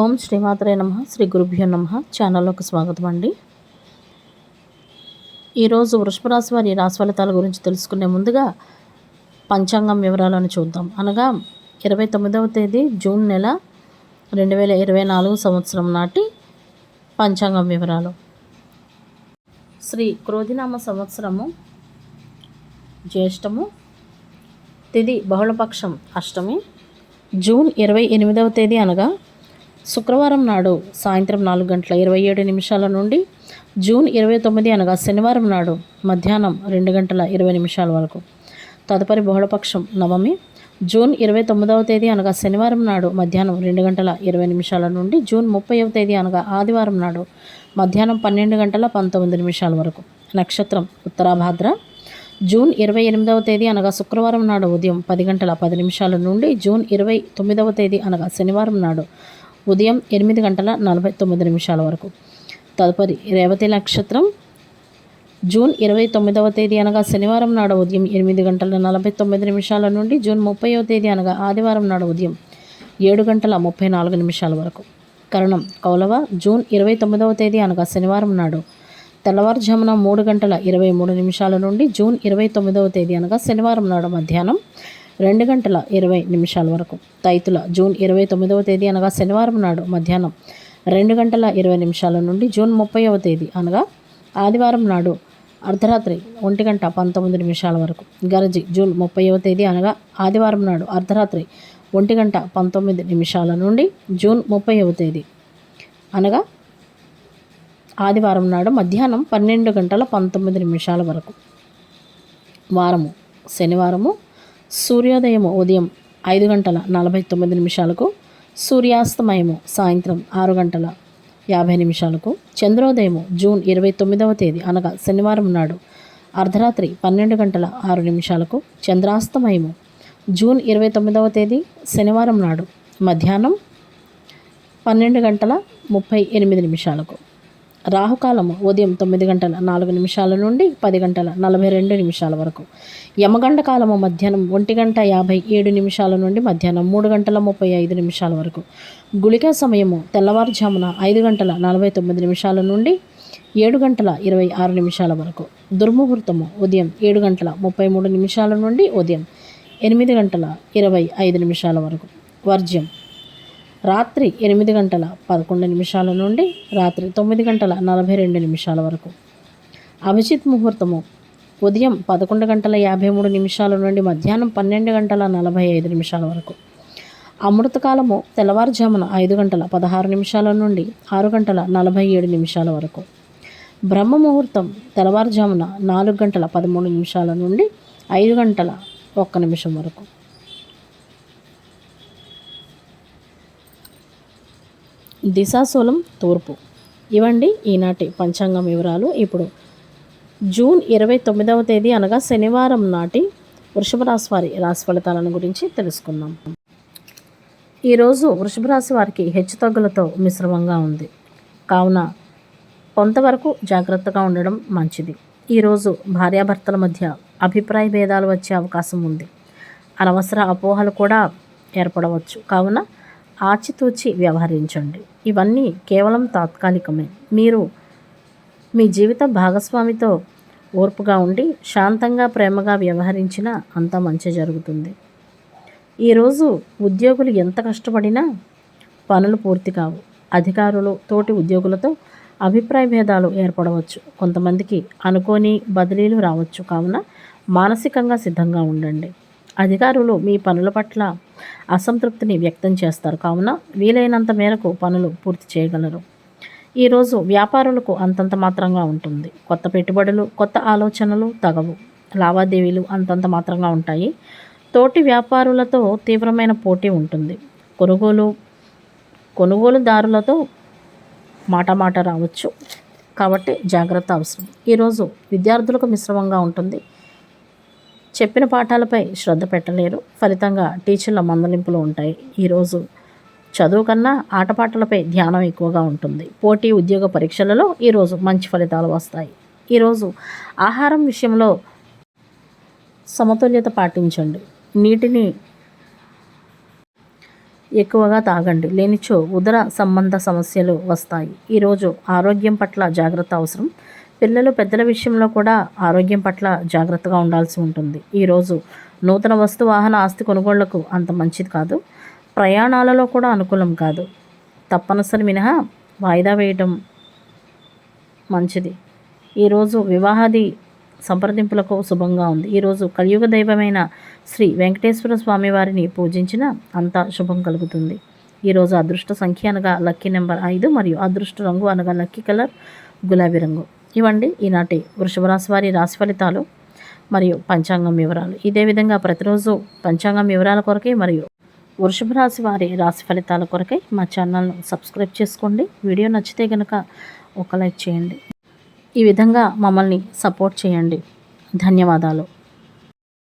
ఓం శ్రీమాత్రే నమ శ్రీ గురుభ్యో నమ. ఛానల్లోకి స్వాగతం అండి. ఈరోజు వృషభరాశి వారి రాశి ఫలితాల గురించి తెలుసుకునే ముందుగా పంచాంగం వివరాలను చూద్దాం. అనగా ఇరవై తొమ్మిదవ తేదీ జూన్ నెల రెండు వేల ఇరవై నాలుగు సంవత్సరం నాటి పంచాంగం వివరాలు. శ్రీ క్రోధినామ సంవత్సరము జ్యేష్టము తిది బహుళపక్షం అష్టమి జూన్ ఇరవై ఎనిమిదవ తేదీ అనగా శుక్రవారం నాడు సాయంత్రం నాలుగు గంటల ఇరవై ఏడు నిమిషాల నుండి జూన్ ఇరవై తొమ్మిది అనగా శనివారం నాడు మధ్యాహ్నం రెండు గంటల ఇరవై నిమిషాల వరకు. తదుపరి బహుళపక్షం నవమి. జూన్ ఇరవై తొమ్మిదవ తేదీ అనగా శనివారం నాడు మధ్యాహ్నం రెండు గంటల ఇరవై నిమిషాల నుండి జూన్ ముప్పైవ తేదీ అనగా ఆదివారం నాడు మధ్యాహ్నం పన్నెండు గంటల పంతొమ్మిది నిమిషాల వరకు. నక్షత్రం ఉత్తరాభాద్ర. జూన్ ఇరవై ఎనిమిదవ తేదీ అనగా శుక్రవారం నాడు ఉదయం పది గంటల పది నిమిషాల నుండి జూన్ ఇరవై తొమ్మిదవ తేదీ అనగా శనివారం నాడు ఉదయం ఎనిమిది గంటల నలభై తొమ్మిది నిమిషాల వరకు. తదుపరి రేవతి నక్షత్రం. జూన్ ఇరవై తొమ్మిదవ తేదీ అనగా శనివారం నాడు ఉదయం ఎనిమిది గంటల నలభై తొమ్మిది నిమిషాల నుండి జూన్ ముప్పైవ తేదీ అనగా ఆదివారం నాడు ఉదయం ఏడు గంటల ముప్పై నాలుగు నిమిషాల వరకు. కరణం కౌలవ జూన్ ఇరవై తొమ్మిదవ తేదీ అనగా శనివారం నాడు తెల్లవారుజామున మూడు గంటల ఇరవై మూడు నిమిషాల నుండి జూన్ ఇరవై తొమ్మిదవ తేదీ అనగా శనివారం నాడు మధ్యాహ్నం రెండు గంటల ఇరవై నిమిషాల వరకు. తైతుల జూన్ ఇరవై తొమ్మిదవ తేదీ అనగా శనివారం నాడు మధ్యాహ్నం రెండు గంటల ఇరవై నిమిషాల నుండి జూన్ ముప్పైవ తేదీ అనగా ఆదివారం నాడు అర్ధరాత్రి ఒంటి గంట పంతొమ్మిది నిమిషాల వరకు. గరజి జూన్ ముప్పైవ తేదీ అనగా ఆదివారం నాడు అర్ధరాత్రి ఒంటి గంట పంతొమ్మిది నిమిషాల నుండి జూన్ ముప్పైవ తేదీ అనగా ఆదివారం నాడు మధ్యాహ్నం పన్నెండు గంటల పంతొమ్మిది నిమిషాల వరకు. వారము శనివారము సూర్యోదయము ఉదయం ఐదు గంటల నలభై తొమ్మిది నిమిషాలకు సూర్యాస్తమయము సాయంత్రం ఆరు గంటల యాభై నిమిషాలకు చంద్రోదయము జూన్ ఇరవై తొమ్మిదవ తేదీ అనగా శనివారం నాడు అర్ధరాత్రి పన్నెండు గంటల ఆరు నిమిషాలకు చంద్రాస్తమయము జూన్ ఇరవై తొమ్మిదవ తేదీ శనివారం నాడు మధ్యాహ్నం పన్నెండు గంటల ముప్పై ఎనిమిది నిమిషాలకు. రాహుకాలము ఉదయం తొమ్మిది గంటల నాలుగు నిమిషాల నుండి పది గంటల నలభై రెండు నిమిషాల వరకు. యమగండ కాలము మధ్యాహ్నం ఒంటి గంట యాభై ఏడు నిమిషాల నుండి మధ్యాహ్నం మూడు గంటల ముప్పై ఐదు నిమిషాల వరకు. గుళిక సమయము తెల్లవారుజామున ఐదు గంటల నలభై తొమ్మిది నిమిషాల నుండి ఏడు గంటల ఇరవై ఆరు నిమిషాల వరకు. దుర్ముహూర్తము ఉదయం ఏడు గంటల ముప్పై మూడు నిమిషాల నుండి ఉదయం ఎనిమిది గంటల ఇరవై ఐదు నిమిషాల వరకు. వర్జ్యం రాత్రి ఎనిమిది గంటల పదకొండు నిమిషాల నుండి రాత్రి తొమ్మిది గంటల నలభై రెండు నిమిషాల వరకు. అభిజిత్ ముహూర్తము ఉదయం పదకొండు గంటల యాభై మూడు నిమిషాల నుండి మధ్యాహ్నం పన్నెండు గంటల నలభై ఐదు నిమిషాల వరకు. అమృతకాలము తెల్లవారుజామున ఐదు గంటల పదహారు నిమిషాల నుండి ఆరు గంటల నలభై ఏడు నిమిషాల వరకు. బ్రహ్మ ముహూర్తం తెల్లవారుజామున నాలుగు గంటల పదమూడు నిమిషాల నుండి ఐదు గంటల ఒక్క నిమిషం వరకు. దిశాశూలం తూర్పు. ఇవండి ఈనాటి పంచాంగం వివరాలు ఇప్పుడు. జూన్ ఇరవై తొమ్మిదవ తేదీ అనగా శనివారం నాటి వృషభ రాశి వారి రాశి ఫలితాలను గురించి తెలుసుకుందాం. ఈరోజు వృషభ రాశి వారికి హెచ్చుతగ్గులతో మిశ్రమంగా ఉంది. కావున కొంతవరకు జాగ్రత్తగా ఉండడం మంచిది. ఈరోజు భార్యాభర్తల మధ్య అభిప్రాయ భేదాలు వచ్చే అవకాశం ఉంది. అనవసర అపోహలు కూడా ఏర్పడవచ్చు. కావున ఆచితూచి వ్యవహరించండి. ఇవన్నీ కేవలం తాత్కాలికమే. మీరు మీ జీవిత భాగస్వామితో ఓర్పుగా ఉండి శాంతంగా ప్రేమగా వ్యవహరించినా అంత మంచి జరుగుతుంది. ఈరోజు ఉద్యోగులు ఎంత కష్టపడినా పనులు పూర్తి కావు. అధికారులు తోటి ఉద్యోగులతో అభిప్రాయ భేదాలు ఏర్పడవచ్చు. కొంతమందికి అనుకోని బదిలీలు రావచ్చు. కావున మానసికంగా సిద్ధంగా ఉండండి. అధికారులు మీ పనుల పట్ల అసంతృప్తిని వ్యక్తం చేస్తారు. కావున వీలైనంత మేరకు పనులు పూర్తి చేయగలరు. ఈరోజు వ్యాపారులకు అంతంత మాత్రంగా ఉంటుంది. కొత్త పెట్టుబడులు కొత్త ఆలోచనలు తగవు. లావాదేవీలు అంతంత మాత్రంగా ఉంటాయి. తోటి వ్యాపారులతో తీవ్రమైన పోటీ ఉంటుంది. కొనుగోలు కొనుగోలుదారులతో మాట మాట రావచ్చు. కాబట్టి జాగ్రత్త అవసరం. ఈరోజు విద్యార్థులకు మిశ్రమంగా ఉంటుంది. చెప్పిన పాఠాలపై శ్రద్ధ పెట్టలేరు. ఫలితంగా టీచర్ల మందలింపులు ఉంటాయి. ఈరోజు చదువు కన్నా ఆటపాటలపై ధ్యానం ఎక్కువగా ఉంటుంది. పోటీ ఉద్యోగ పరీక్షలలో ఈరోజు మంచి ఫలితాలు వస్తాయి. ఈరోజు ఆహారం విషయంలో సమతుల్యత పాటించండి. నీటిని ఎక్కువగా తాగండి. లేనిచో ఉదర సంబంధ సమస్యలు వస్తాయి. ఈరోజు ఆరోగ్యం పట్ల జాగ్రత్త అవసరం. పిల్లలు పెద్దల విషయంలో కూడా ఆరోగ్యం పట్ల జాగ్రత్తగా ఉండాల్సి ఉంటుంది. ఈరోజు నూతన వస్తు వాహన ఆస్తి కొనుగోళ్ళకు అంత మంచిది కాదు. ప్రయాణాలలో కూడా అనుకూలం కాదు. తప్పనిసరి మినహా వాయిదా వేయటం మంచిది. ఈరోజు వివాహాది సంప్రదింపులకు శుభంగా ఉంది. ఈరోజు కలియుగ దైవమైన శ్రీ వెంకటేశ్వర స్వామి వారిని పూజించిన అంతా శుభం కలుగుతుంది. ఈరోజు అదృష్ట సంఖ్య అనగా లక్కీ నెంబర్ ఐదు మరియు అదృష్ట రంగు అనగా లక్కీ కలర్ గులాబీ రంగు. ఇవండి ఈనాటి వృషభరాశి వారి రాశి ఫలితాలు మరియు పంచాంగం వివరాలు. ఇదే విధంగా ప్రతిరోజు పంచాంగం వివరాల కొరకై మరియు వృషభ రాశి వారి రాశి ఫలితాల కొరకై మా ఛానల్ను సబ్స్క్రైబ్ చేసుకోండి. వీడియో నచ్చితే కనుక ఒక లైక్ చేయండి. ఈ విధంగా మమ్మల్ని సపోర్ట్ చేయండి. ధన్యవాదాలు.